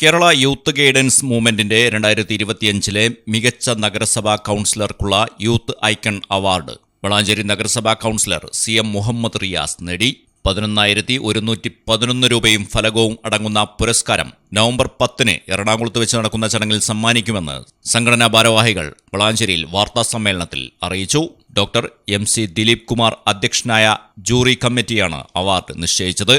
Kerala youth guidance മൂവ്മെന്റിന്റെ രണ്ടായിരത്തി ഇരുപത്തിയഞ്ചിലെ മികച്ച നഗരസഭാ കൗൺസിലർക്കുള്ള യൂത്ത് ഐക്കൺ അവാർഡ്. വളാഞ്ചേരി നഗരസഭാ councillor C M Muhammad Riyas നേടി. പതിനൊന്നായിരത്തി ഒരുന്നൂറ്റി പതിനൊന്ന് രൂപയും ഫലകവും അടങ്ങുന്ന പുരസ്കാരം നവംബർ പത്തിന് എറണാകുളത്ത് വെച്ച് നടക്കുന്ന ചടങ്ങിൽ സമ്മാനിക്കുമെന്ന് സംഘടനാ ഭാരവാഹികൾ വളാഞ്ചേരിയിൽ വാർത്താ സമ്മേളനത്തിൽ അറിയിച്ചു. Doctor M C Dileep Kumar അധ്യക്ഷനായ ജൂറി കമ്മിറ്റിയാണ് അവാർഡ് നിശ്ചയിച്ചത്.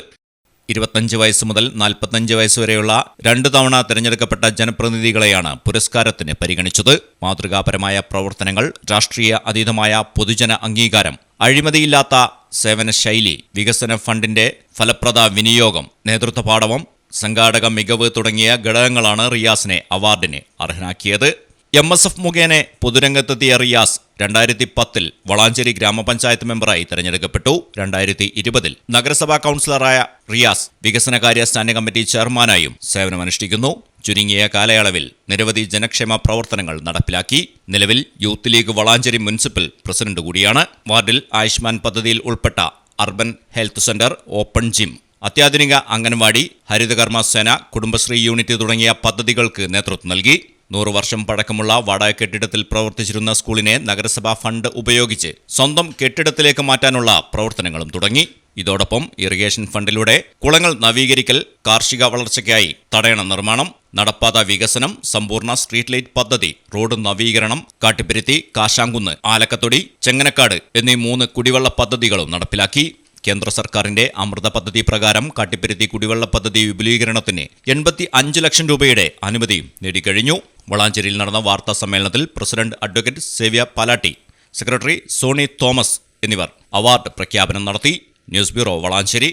ഇരുപത്തഞ്ച് വയസ്സ് മുതൽ നാൽപ്പത്തഞ്ച് വയസ്സ് വരെയുള്ള രണ്ടു തവണ തിരഞ്ഞെടുക്കപ്പെട്ട ജനപ്രതിനിധികളെയാണ് പുരസ്കാരത്തിന് പരിഗണിച്ചത്. മാതൃകാപരമായ പ്രവർത്തനങ്ങൾ രാഷ്ട്രീയ അതീതമായ പൊതുജന അംഗീകാരം അഴിമതിയില്ലാത്ത സേവന ശൈലി വികസന ഫണ്ടിന്റെ ഫലപ്രദ വിനിയോഗം നേതൃത്വ പാഠവം സംഘാടക മികവ് തുടങ്ങിയ ഘടകങ്ങളാണ് റിയാസിനെ അവാർഡിന് അർഹനാക്കിയത്. എം എസ് എഫ് മുഖേന പൊതുരംഗത്തെത്തിയ റിയാസ് രണ്ടായിരത്തി പത്തിൽ വളാഞ്ചേരി ഗ്രാമപഞ്ചായത്ത് മെമ്പറായി തെരഞ്ഞെടുക്കപ്പെട്ടു. രണ്ടായിരത്തി ഇരുപതിൽ നഗരസഭാ കൗൺസിലറായ റിയാസ് വികസനകാര്യ സ്റ്റാൻഡിംഗ് കമ്മിറ്റി ചെയർമാനായും സേവനമനുഷ്ഠിക്കുന്നു. ചുരുങ്ങിയ കാലയളവിൽ നിരവധി ജനക്ഷേമ പ്രവർത്തനങ്ങൾ നടപ്പിലാക്കി. നിലവിൽ youth league Valanchery municipal president കൂടിയാണ്. വാർഡിൽ ആയുഷ്മാൻ പദ്ധതിയിൽ ഉൾപ്പെട്ട urban health centre open gym അത്യാധുനിക അംഗൻവാടി ഹരിതകർമ്മ സേന കുടുംബശ്രീ യൂണിറ്റ് തുടങ്ങിയ പദ്ധതികൾക്ക് നേതൃത്വം നൽകി. നൂറ് വർഷം പഴക്കമുള്ള വാടക കെട്ടിടത്തിൽ പ്രവർത്തിച്ചിരുന്ന സ്കൂളിനെ നഗരസഭാ ഫണ്ട് ഉപയോഗിച്ച് സ്വന്തം കെട്ടിടത്തിലേക്ക് മാറ്റാനുള്ള പ്രവർത്തനങ്ങളും തുടങ്ങി. ഇതോടൊപ്പം ഇറിഗേഷൻ ഫണ്ടിലൂടെ കുളങ്ങൾ നവീകരിക്കൽ കാർഷിക വളർച്ചയ്ക്കായി തടയണ നിർമ്മാണം നടപ്പാത വികസനം സമ്പൂർണ സ്ട്രീറ്റ് ലൈറ്റ് പദ്ധതി റോഡ് നവീകരണം കാട്ടിപ്പരുത്തി കാശാങ്കുന്ന് ആലക്കത്തൊടി ചെങ്ങനക്കാട് എന്നീ മൂന്ന് കുടിവെള്ള പദ്ധതികളും നടപ്പിലാക്കി. കേന്ദ്ര സർക്കാരിന്റെ അമൃത പദ്ധതി പ്രകാരം കാട്ടിപ്പരുത്തി കുടിവെള്ള പദ്ധതി വിപുലീകരണത്തിന് എൺപത്തി അഞ്ച് ലക്ഷം രൂപയുടെ അനുമതിയും നേടിക്കഴിഞ്ഞു. വളാഞ്ചേരിയിൽ നടന്ന വാർത്താ സമ്മേളനത്തിൽ പ്രസിഡന്റ് അഡ്വക്കേറ്റ് സേവ്യ പാലാട്ടി സെക്രട്ടറി സോണി തോമസ് എന്നിവർ അവാർഡ് പ്രഖ്യാപനം നടത്തി. News bureau Valanchery.